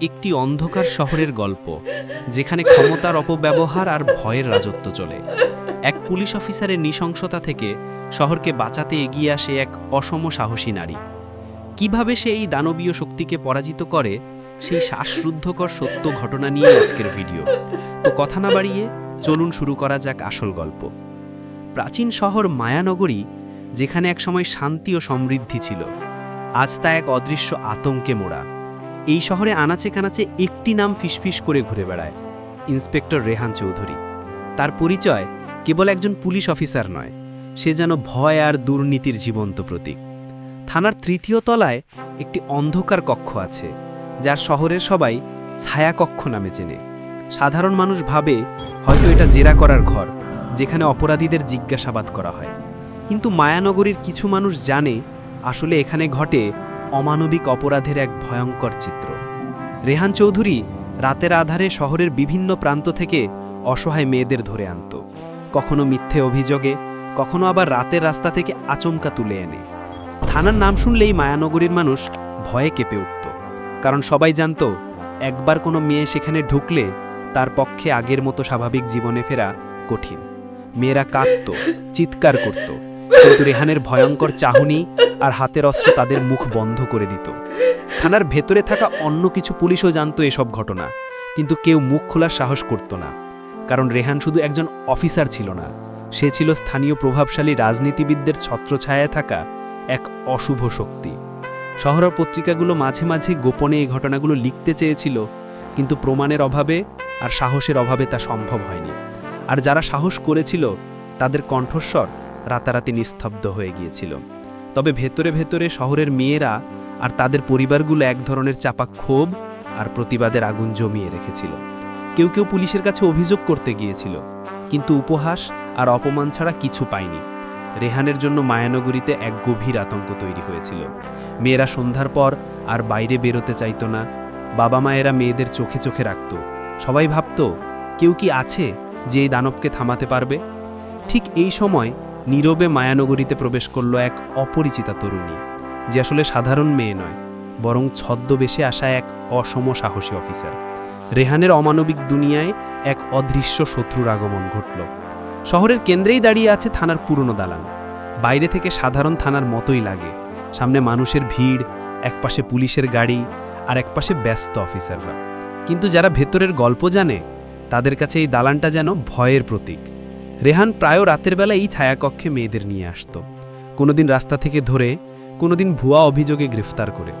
একটি অন্ধকার শহরের গল্প, যেখানে ক্ষমতার অপব্যবহার আর ভয়ের রাজত্ব চলে। এক পুলিশ অফিসারের নৃশংসতা থেকে শহরকে বাঁচাতে এগিয়ে আসে এক অসম সাহসী নারী। কীভাবে সে এই দানবীয় শক্তিকে পরাজিত করে, সেই শ্বাসরুদ্ধকর সত্য ঘটনা নিয়ে আজকের ভিডিও। তো কথা না বাড়িয়ে চলুন শুরু করা যাক আসল গল্প। প্রাচীন শহর মায়ানগরী, যেখানে একসময় শান্তি ও সমৃদ্ধি ছিল। আজ তা এক অদৃশ্য আতঙ্কে মোড়া। এই শহরে আনাচে কানাচে একটি নাম ফিসফিস করে ঘুরে বেড়ায়, ইন্সপেক্টর রেহান চৌধুরী। তার পরিচয় কেবল একজন পুলিশ অফিসার নয়, সে যেন ভয় আর দুর্নীতির জীবন্ত প্রতীক। থানার তৃতীয় তলায় একটি অন্ধকার কক্ষ আছে, যার শহরের সবাই ছায়া কক্ষ নামে চেনে। সাধারণ মানুষ ভাবে হয়তো এটা জেরা করার ঘর, যেখানে অপরাধীদের জিজ্ঞাসাবাদ করা হয়। কিন্তু মায়ানগরীর কিছু মানুষ জানে আসলে এখানে ঘটে অমানবিক অপরাধের এক ভয়ঙ্কর চিত্র। রেহান চৌধুরী রাতের আধারে শহরের বিভিন্ন প্রান্ত থেকে অসহায় মেয়েদের ধরে আনত। কখনো মিথ্যে অভিযোগে, কখনো আবার রাতের রাস্তা থেকে আচমকা তুলে এনে। থানার নাম শুনলেই মায়ানগরীর মানুষ ভয়ে কেঁপে উঠত। কারণ সবাই জানত, একবার কোনো মেয়ে সেখানে ঢুকলে তার পক্ষে আগের মতো স্বাভাবিক জীবনে ফেরা কঠিন। মেয়েরা কাঁদত, চিৎকার করত। কিন্তু রেহানের ভয়ঙ্কর চাহনি আর হাতের অস্ত্র তাদের মুখ বন্ধ করে দিত। থানার ভেতরে থাকা অন্য কিছু পুলিশও জানতো এসব ঘটনা, কিন্তু কেউ মুখ খোলার সাহস করত না, কারণ রেহান শুধু একজন অফিসার ছিল না, সে ছিল স্থানীয় প্রভাবশালী রাজনীতিবিদদের ছত্রছায়ায় থাকা এক অশুভ শক্তি। শহরের পত্রিকাগুলো মাঝে মাঝে গোপনে এই ঘটনাগুলো লিখতে চেয়েছিল, কিন্তু প্রমাণের অভাবে আর সাহসের অভাবে তা সম্ভব হয়নি। আর যারা সাহস করেছিল, তাদের কণ্ঠস্বর রাতারাতি নিস্তব্ধ হয়ে গিয়েছিল। তবে ভেতরে ভেতরে শহরের মেয়েরা আর তাদের পরিবারগুলো এক ধরনের চাপা ক্ষোভ আর প্রতিবাদের আগুন জমিয়ে রেখেছিল। কেউ কেউ পুলিশের কাছে অভিযোগ করতে গিয়েছিল, কিন্তু উপহাস আর অপমান ছাড়া কিছু পায়নি। রেহানের জন্য মায়ানগরীতে এক গভীর আতঙ্ক তৈরি হয়েছিল। মেয়েরা সন্ধ্যার পর আর বাইরে বেরোতে চাইত না। বাবা মায়েরা মেয়েদের চোখে চোখে রাখত। সবাই ভাবত, কেউ কি আছে যে এই দানবকে থামাতে পারবে? ঠিক এই সময় নীরবে মায়ানগরীতে প্রবেশ করল এক অপরিচিতা তরুণী, যে আসলে সাধারণ মেয়ে নয়, বরং ছদ্মবেশে আসা এক অসম সাহসী অফিসার। রেহানের অমানবিক দুনিয়ায় এক অদৃশ্য শত্রুর আগমন ঘটল। শহরের কেন্দ্রেই দাঁড়িয়ে আছে থানার পুরনো দালান বাইরে থেকে সাধারণ থানার মতোই লাগে। সামনে মানুষের ভিড়, একপাশে পুলিশের গাড়ি আর একপাশে ব্যস্ত অফিসাররা। কিন্তু যারা ভেতরের গল্প জানে, তাদের কাছে এই দালানটা যেন ভয়ের প্রতীক। রেহান প্রায় রাতের বেলা এই ছায়াকক্ষে মেয়েদের নিয়ে আসত। কোনোদিন রাস্তা থেকে ধরে, কোনোদিন ভুয়া অভিযোগে গ্রেফতার করে।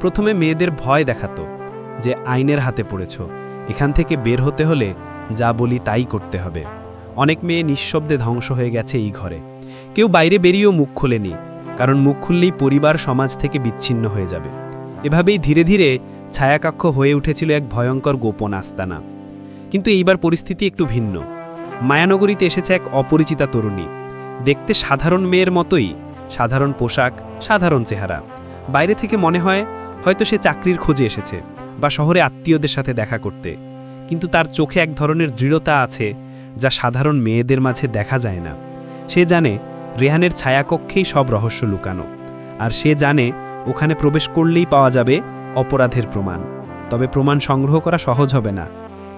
প্রথমে মেয়েদের ভয় দেখাতো যে আইনের হাতে পড়েছ, এখান থেকে বের হতে হলে যা বলি তাই করতে হবে। অনেক মেয়ে নিঃশব্দে ধ্বংস হয়ে গেছে এই ঘরে। কেউ বাইরে বেরিয়েও মুখ খোলেনি, কারণ মুখ খুললেই পরিবার সমাজ থেকে বিচ্ছিন্ন হয়ে যাবে। এভাবেই ধীরে ধীরে ছায়াকক্ষ হয়ে উঠেছিল এক ভয়ঙ্কর গোপন আস্তানা। কিন্তু এইবার পরিস্থিতি একটু ভিন্ন। মায়ানগরীতে এসেছে এক অপরিচিতা তরুণী। দেখতে সাধারণ মেয়ের মতোই, সাধারণ পোশাক, সাধারণ চেহারা। বাইরে থেকে মনে হয়, হয়তো সে চাকরির খোঁজে এসেছে বা শহরে আত্মীয়দের সাথে দেখা করতে। কিন্তু তার চোখে এক ধরনের দৃঢ়তা আছে যা সাধারণ মেয়েদের মাঝে দেখা যায় না। সে জানে, রেহানের ছায়াকক্ষেই সব রহস্য লুকানো। আর সে জানে, ওখানে প্রবেশ করলেই পাওয়া যাবে অপরাধের প্রমাণ। তবে প্রমাণ সংগ্রহ করা সহজ হবে না।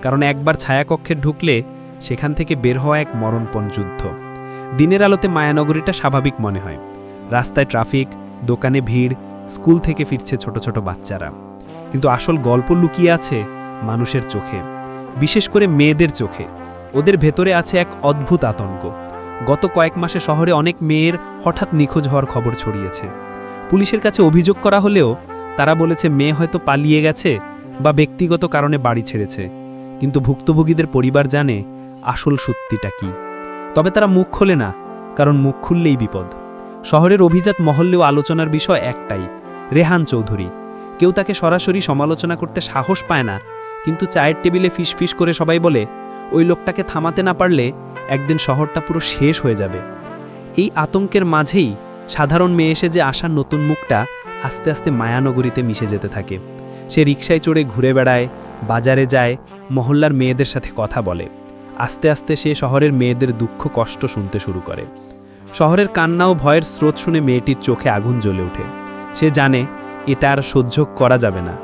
কারণ একবার ছায়াকক্ষে ঢুকলে সেখান থেকে বের হওয়া এক মরণপণ যুদ্ধ। দিনের আলোতে মায়ানগরীটা স্বাভাবিক মনে হয়। রাস্তায় ট্রাফিক, দোকানে ভিড়, স্কুল থেকে ফিরছে ছোট ছোট বাচ্চারা। কিন্তু আসল গল্প লুকিয়ে আছে মানুষের চোখে, বিশেষ করে মেয়েদের চোখে। ওদের ভেতরে আছে এক অদ্ভুত আতঙ্ক। গত কয়েক মাসে শহরে অনেক মেয়ের হঠাৎ নিখোঁজ হওয়ার খবর ছড়িয়েছে। পুলিশের কাছে অভিযোগ করা হলেও তারা বলেছে, মেয়ে হয়তো পালিয়ে গেছে বা ব্যক্তিগত কারণে বাড়ি ছেড়েছে। কিন্তু ভুক্তভোগীদের পরিবার জানে আসল সত্যিটা কি? তবে তারা মুখ খোলে না, কারণ মুখ খুললেই বিপদ। শহরের অভিজাত মহল্লেও আলোচনার বিষয় একটাই, রেহান চৌধুরী। কেউ তাকে সরাসরি সমালোচনা করতে সাহস পায় না, কিন্তু চায়ের টেবিলে ফিসফিস করে সবাই বলে, ওই লোকটাকে থামাতে না পারলে একদিন শহরটা পুরো শেষ হয়ে যাবে। এই আতঙ্কের মাঝেই সাধারণ মেয়ে এসে যে আসার নতুন মুখটা আস্তে আস্তে মায়ানগরীতে মিশে যেতে থাকে। সে রিকশায় চড়ে ঘুরে বেড়ায়, বাজারে যায়, মহল্লার মেয়েদের সাথে কথা বলে। আস্তে আস্তে সে শহরের মেয়েদের দুঃখ কষ্ট শুনতে শুরু করে। শহরের কান্না ও ভয়ের স্রোত শুনে মেয়েটির চোখে আগুন জ্বলে ওঠে। সে জানে এটা আর সহ্য করা যাবে না,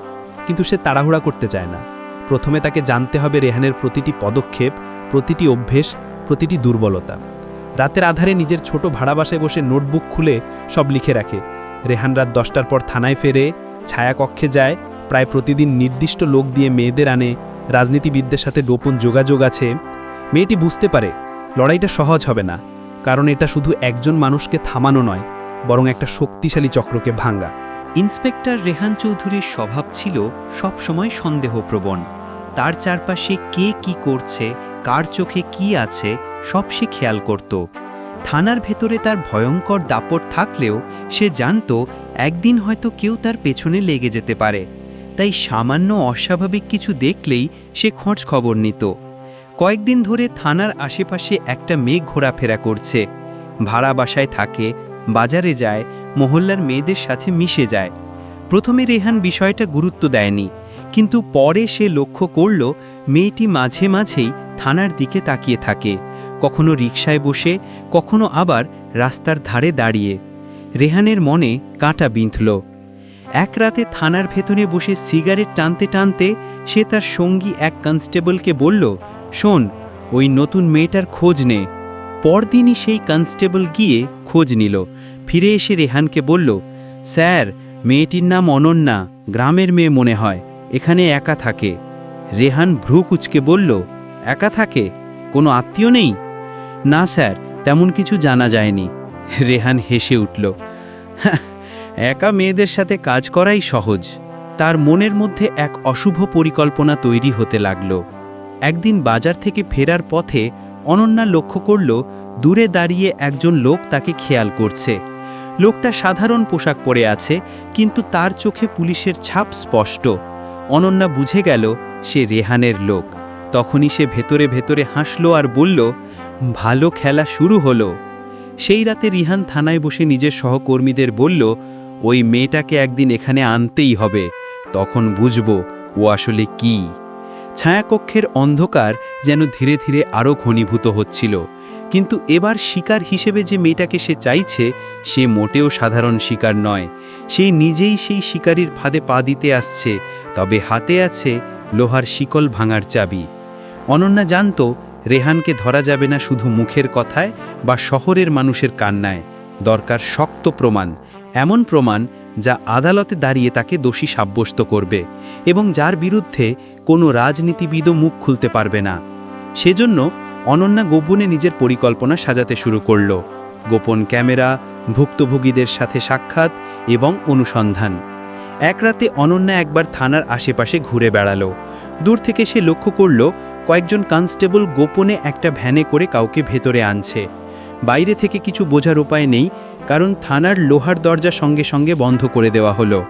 কিন্তু সে তাড়াহুড়া করতে চায় না। প্রথমে তাকে জানতে হবে রেহানের প্রতিটি পদক্ষেপ, প্রতিটি অভ্যেস, প্রতিটি দুর্বলতা। রাতের আধারে নিজের ছোট ভাড়া বসে নোটবুক খুলে সব লিখে রাখে। রেহান রাত দশটার পর থানায় ফেরে, ছায়াকক্ষে যায়, প্রায় প্রতিদিন নির্দিষ্ট লোক দিয়ে মেয়েদের আনে। রাজনীতিবিদদের সাথে গোপন যোগাযোগ আছে। মেয়েটি বুঝতে পারে, লড়াইটা সহজ হবে না, কারণ এটা শুধু একজন মানুষকে থামানো নয়, বরং একটা শক্তিশালী চক্রকে ভাঙ্গা। ইন্সপেক্টর রেহান চৌধুরীর স্বভাব ছিল সবসময় সন্দেহপ্রবণ। তার চারপাশে কে কি করছে, কার চোখে কি আছে, সব সে খেয়াল করত। থানার ভেতরে তার ভয়ঙ্কর দাপট থাকলেও সে জানত, একদিন হয়তো কেউ তার পেছনে লেগে যেতে পারে। তাই সামান্য অস্বাভাবিক কিছু দেখলেই সে খোঁজ খবর নিত। কয়েকদিন ধরে থানার আশেপাশে একটা মেঘ ঘোরাফেরা করছে। ভাড়া বাসায় থাকে, বাজারে যায়, মহল্লার মেয়েদের সাথে মিশে যায়। প্রথমে রেহান বিষয়টা গুরুত্ব দেয়নি, কিন্তু পরে সে লক্ষ্য করল মেয়েটি মাঝে মাঝেই থানার দিকে তাকিয়ে থাকে, কখনো রিকশায় বসে, কখনো আবার রাস্তার ধারে দাঁড়িয়ে। রেহানের মনে কাঁটা বিঁধল। এক রাতে থানার ভেতরে বসে সিগারেট টানতে টানতে সে তার সঙ্গী এক কনস্টেবলকে বলল শোন ওই নতুন মেয়েটার খোঁজ নে। পরদিনই সেই কনস্টেবল গিয়ে খোঁজ নিল। ফিরে এসে রেহানকে বলল স্যার মেয়েটির নাম অনন্যা গ্রামের মেয়ে মনে হয় এখানে একা থাকে। রেহান ভ্রু কুচকে বলল একা থাকে? কোনো আত্মীয় নেই? না স্যার তেমন কিছু জানা যায়নি। রেহান হেসে উঠল "হ্যাঁ, একা মেয়েদের সাথে কাজ করাই সহজ। তার মনের মধ্যে এক অশুভ পরিকল্পনা তৈরি হতে লাগল। একদিন বাজার থেকে ফেরার পথে অনন্যা লক্ষ্য করল, দূরে দাঁড়িয়ে একজন লোক তাকে খেয়াল করছে। লোকটা সাধারণ পোশাক পরে আছে, কিন্তু তার চোখে পুলিশের ছাপ স্পষ্ট। অনন্যা বুঝে গেল, সে রেহানের লোক। তখনই সে ভেতরে ভেতরে হাসল আর বলল, ভালো খেলা শুরু হলো। সেই রাতে রিহান থানায় বসে নিজের সহকর্মীদের বলল, ওই মেয়েটাকে একদিন এখানে আনতেই হবে। তখন বুঝব ও আসলে কি। ছায়াকক্ষের অন্ধকার যেন ধীরে ধীরে আরও ঘনীভূত হচ্ছিল। কিন্তু এবার শিকার হিসেবে যে মেয়েটাকে সে চাইছে, সে মোটেও সাধারণ শিকার নয়। সেই নিজেই সেই শিকারীর ফাঁদে পা দিতে আসছে, তবে হাতে আছে লোহার শিকল ভাঙার চাবি। অনন্যা জানত, রেহানকে ধরা যাবে না শুধু মুখের কথায় বা শহরের মানুষের কান্নায়। দরকার শক্ত প্রমাণ, এমন প্রমাণ যা আদালতে দাঁড়িয়ে তাকে দোষী সাব্যস্ত করবে এবং যার বিরুদ্ধে কোনো রাজনীতিবিদও মুখ খুলতে পারবে না। সেজন্য অনন্যা গোপনে নিজের পরিকল্পনা সাজাতে শুরু করল। গোপন ক্যামেরা, ভুক্তভোগীদের সাথে সাক্ষাৎ এবং অনুসন্ধান। এক রাতে অনন্যা একবার থানার আশেপাশে ঘুরে বেড়ালো। দূর থেকে সে লক্ষ্য করল, কয়েকজন কনস্টেবল গোপনে একটা ভ্যানে করে কাউকে ভেতরে আনছে। বাইরে থেকে কিছু বোঝার উপায় নেই, কারণ থানার লোহার দরজা সঙ্গে সঙ্গে বন্ধ করে দেওয়া হলো।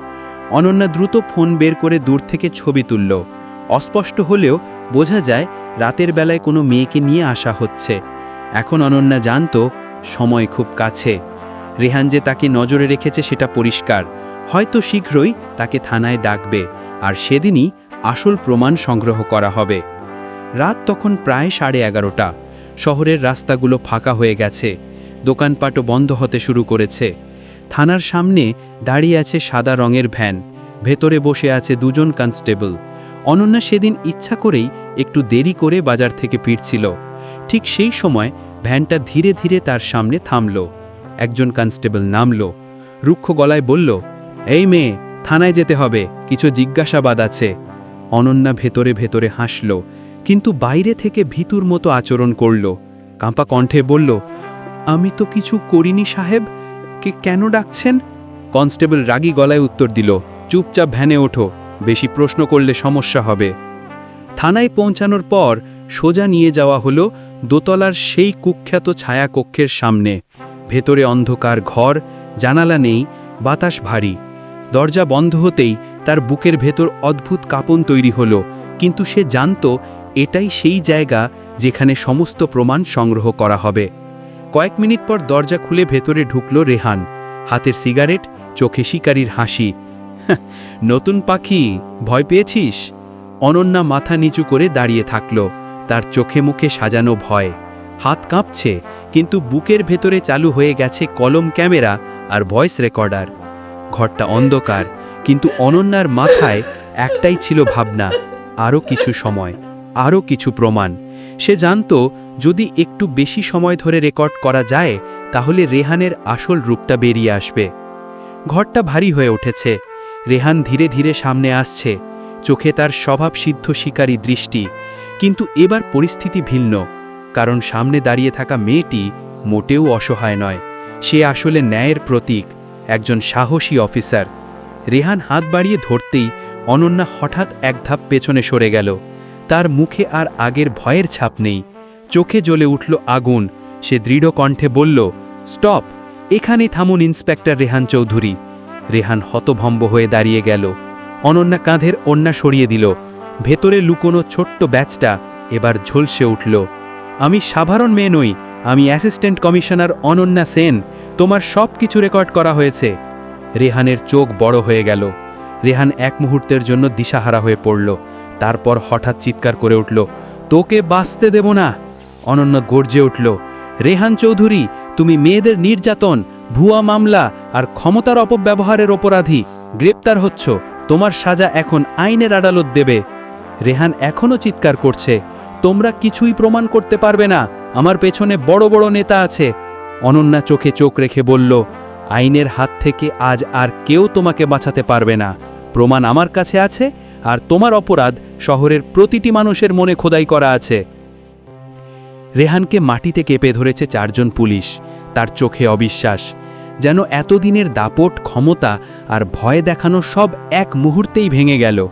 অনন্যা দ্রুত ফোন বের করে দূর থেকে ছবি তুলল। অস্পষ্ট হলেও বোঝা যায় রাতের বেলায় কোনো মেয়েকে নিয়ে আসা হচ্ছে। এখন অনন্যা জানত সময় খুব কাছে। রেহান যে তাকে নজরে রেখেছে সেটা পরিষ্কার। হয়তো শীঘ্রই তাকে থানায় ডাকবে আর সেদিনই আসল প্রমাণ সংগ্রহ করা হবে। রাত তখন প্রায় সাড়ে এগারোটা। শহরের রাস্তাগুলো ফাঁকা হয়ে গেছে। দোকানপাটও বন্ধ হতে শুরু করেছে। থানার সামনে দাঁড়িয়ে আছে সাদা রঙের ভ্যান। ভেতরে বসে আছে দুজন কনস্টেবল। অনন্যা সেদিন ইচ্ছা করেই একটু দেরি করে বাজার থেকে ফিরছিল। ঠিক সেই সময় ভ্যানটা ধীরে ধীরে তার সামনে থামল। একজন কনস্টেবল নামল। রুক্ষ গলায় বলল, এই মেয়ে, থানায় যেতে হবে, কিছু জিজ্ঞাসাবাদ আছে। অনন্যা ভেতরে ভেতরে হাসল, কিন্তু বাইরে থেকে ভিতুর মতো আচরণ করল। কাঁপা কণ্ঠে বলল, আমি তো কিছু করিনি সাহেব, কে, কেন ডাকছেন? কনস্টেবল রাগী গলায় উত্তর দিল, চুপচাপ ভ্যানে ওঠো। বেশি প্রশ্ন করলে সমস্যা হবে। থানায় পৌঁছানোর পর সোজা নিয়ে যাওয়া হলো দোতলার সেই কুখ্যাত ছায়াকক্ষের সামনে। ভেতরে অন্ধকার ঘর জানালা নেই বাতাস ভারী। দরজা বন্ধ হতেই তার বুকের ভেতর অদ্ভুত কাঁপন তৈরি হলো কিন্তু সে জানত এটাই সেই জায়গা যেখানে সমস্ত প্রমাণ সংগ্রহ করা হবে। কয়েক মিনিট পর দরজা খুলে ভেতরে ঢুকল রেহান। হাতের সিগারেট চোখে শিকারীর হাসি। "হাহ, নতুন পাখি ভয় পেয়েছিস? অনন্যা মাথা নিচু করে দাঁড়িয়ে থাকল। তার চোখে মুখে সাজানো ভয়। হাত কাঁপছে, কিন্তু বুকের ভেতরে চালু হয়ে গেছে কলম ক্যামেরা আর ভয়েস রেকর্ডার। ঘরটা অন্ধকার, কিন্তু অনন্যার মাথায় একটাই ছিল ভাবনা আরও কিছু সময় আরও কিছু প্রমাণ। সে জানত, যদি একটু বেশি সময় ধরে রেকর্ড করা যায়, তাহলে রেহানের আসল রূপটা বেরিয়ে আসবে। ঘরটা ভারী হয়ে উঠেছে রেহান ধীরে ধীরে সামনে আসছে। চোখে তার স্বভাবসিদ্ধ শিকারী দৃষ্টি। কিন্তু এবার পরিস্থিতি ভিন্ন। কারণ সামনে দাঁড়িয়ে থাকা মেয়েটি মোটেও অসহায় নয়। সে আসলে ন্যায়ের প্রতীক, একজন সাহসী অফিসার। রেহান হাত বাড়িয়ে ধরতেই অনন্যা হঠাৎ এক ধাপ পেছনে সরে গেল। তার মুখে আর আগের ভয়ের ছাপ নেই। চোখে জ্বলে উঠল আগুন। সে দৃঢ় কণ্ঠে বলল, স্টপ! এখানেই থামুন, ইন্সপেক্টর রেহান চৌধুরী। রেহান হতভম্ব হয়ে দাঁড়িয়ে গেল। অনন্যা কাঁধের অন্যা সরিয়ে দিল। ভেতরে লুকোনো ছোট্ট ব্যাচটা এবার ঝলসে উঠল। আমি সাধারণ মেয়ে নই, আমি অ্যাসিস্ট্যান্ট কমিশনার অনন্যা সেন, তোমার সব কিছু রেকর্ড করা হয়েছে। রেহানের চোখ বড় হয়ে গেল। রেহান এক মুহূর্তের জন্য দিশাহারা হয়ে পড়ল। তারপর হঠাৎ চিৎকার করে উঠল, তোকে বাঁচতে দেব না! অনন্য গর্জে উঠল। রেহান চৌধুরী, তুমি মেয়েদের নির্যাতন, ভুয়া মামলা আর ক্ষমতার অপব্যবহারের অপরাধী গ্রেপ্তার হচ্ছ। তোমার সাজা এখন আইনের আদালত দেবে। রেহান এখনও চিৎকার করছে, তোমরা কিছুই প্রমাণ করতে পারবে না। আমার পেছনে বড় বড় নেতা আছে। অনন্যা চোখে চোখ রেখে বলল, আইনের হাত থেকে আজ আর কেউ তোমাকে বাঁচাতে পারবে না। প্রমাণ আমার কাছে আছে আর তোমার অপরাধ শহরের প্রতিটি মানুষের মনে খোদাই করা আছে। রেহানকে মাটিতে কেঁপে ধরেছে চারজন পুলিশ। তার চোখে অবিশ্বাস, যেন এতদিনের দাপট, ক্ষমতা আর ভয় দেখানো সব এক মুহূর্তেই ভেঙে গেল।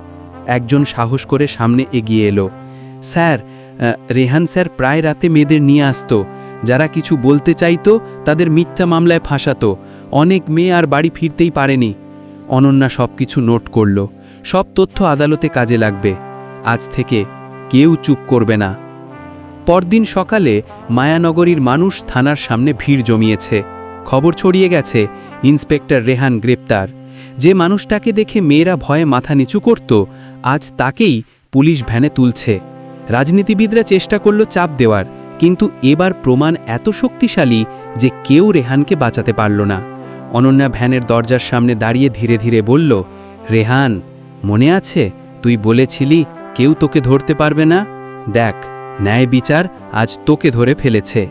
একজন সাহস করে সামনে এগিয়ে এলো। স্যার রেহান স্যার প্রায় রাতে মেয়েদের নিয়ে আসতো। যারা কিছু বলতে চাইতো, তাদের মিথ্যা মামলায় ফাঁসাতো। অনেক মেয়ে আর বাড়ি ফিরতেই পারেনি। অনন্যা সব কিছু নোট করল। সব তথ্য আদালতে কাজে লাগবে। আজ থেকে কেউ চুপ করবে না। পরদিন সকালে মায়ানগরীর মানুষ থানার সামনে ভিড় জমিয়েছে। খবর ছড়িয়ে গেছে, ইন্সপেক্টর রেহান গ্রেপ্তার। যে মানুষটাকে দেখে মেয়েরা ভয়ে মাথা নিচু করত, আজ তাকেই পুলিশ ভ্যানে তুলছে। রাজনীতিবিদরা চেষ্টা করল চাপ দেওয়ার, কিন্তু এবার প্রমাণ এত শক্তিশালী যে কেউ রেহানকে বাঁচাতে পারল না। অনন্যা ভ্যানের দরজার সামনে দাঁড়িয়ে ধীরে ধীরে বলল, রেহান, মনে আছে? তুই বলেছিলি কেউ তোকে ধরতে পারবে না? দেখ ন্যায় বিচার আজ তোকে ধরে ফেলেছে।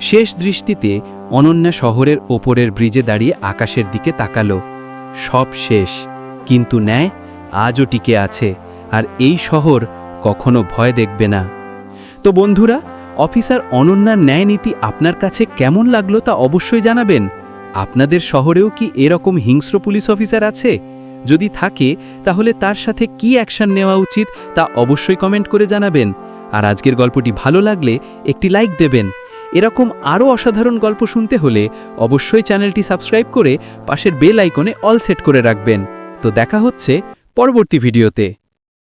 শেষ দৃষ্টিতে অনন্যা শহরের ওপরের ব্রিজে দাঁড়িয়ে আকাশের দিকে তাকালো। সব শেষ, কিন্তু ন্যায় আজও টিকে আছে, আর এই শহর কখনো ভয় দেখবে না। তো বন্ধুরা, অফিসার অনন্যার ন্যায় নীতি আপনার কাছে কেমন লাগল তা অবশ্যই জানাবেন। আপনাদের শহরেও কি এরকম হিংস্র পুলিশ অফিসার আছে? যদি থাকে, তাহলে তার সাথে কি অ্যাকশন নেওয়া উচিত তা অবশ্যই কমেন্ট করে জানাবেন। আর আজকের গল্পটি ভালো লাগলে একটি লাইক দেবেন। এরকম আরও অসাধারণ গল্প শুনতে হলে অবশ্যই চ্যানেলটি সাবস্ক্রাইব করে পাশের বেল আইকনে অল সেট করে রাখবেন। তো দেখা হচ্ছে পরবর্তী ভিডিওতে।